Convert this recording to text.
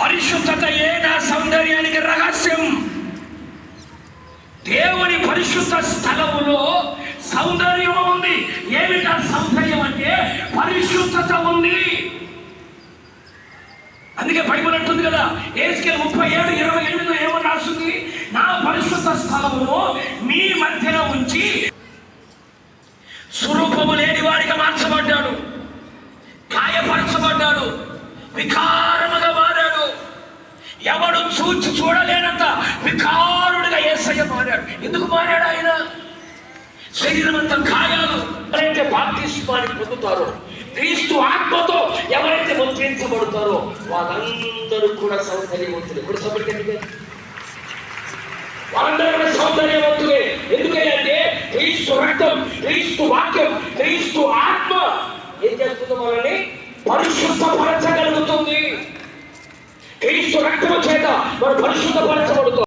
పరిశుద్ధత ఏ నా సౌందర్యానికి రహస్యం? దేవుని పరిశుద్ధ స్థలములో సౌందర్యం ఉంది. ఏమిటా సౌందర్యం అంటే పరిశుద్ధత ఉంది. అందుకే బైబిల్ అంటుంది కదా ఏసుకెళ్ళి ముప్పై ఏడు ఇరవై ఎనిమిదిలో ఏమని రాస్తుంది నా పరిశుద్ధ స్థలములో మీ మధ్యలో ఉంచి స్వరూపము లేని వాడిగా మార్చబడ్డాడు. గాయపరచబడ్డాడు. వికారముగా ఎవడు చూచి చూడలేనంత వికారుడిగా ఏసయ్య మారాడు. ఎందుకు మారాడు ఆయన? శరీరం అంతా గాయాలు. ఎవరైతే బాప్తిస్మాన్ని పొందుతారో క్రీస్తు ఆత్మతో ఎవరైతే ముద్రించబడతారో వాళ్ళందరూ కూడా సౌందర్యవంతులు. ఇప్పుడు సౌందర్యం వాళ్ళందరూ సౌందర్యవంతులే. ఎందుకంటే క్రీస్తు రక్తం క్రీస్తు వాక్యం క్రీస్తు ఆత్మ ఏం చేస్తుంది మనల్ని పరిశుద్ధపరచగలుగుతుంది క్రీస్తు రక్తము చేత మనం పరిశుద్ధపరచబడుతాం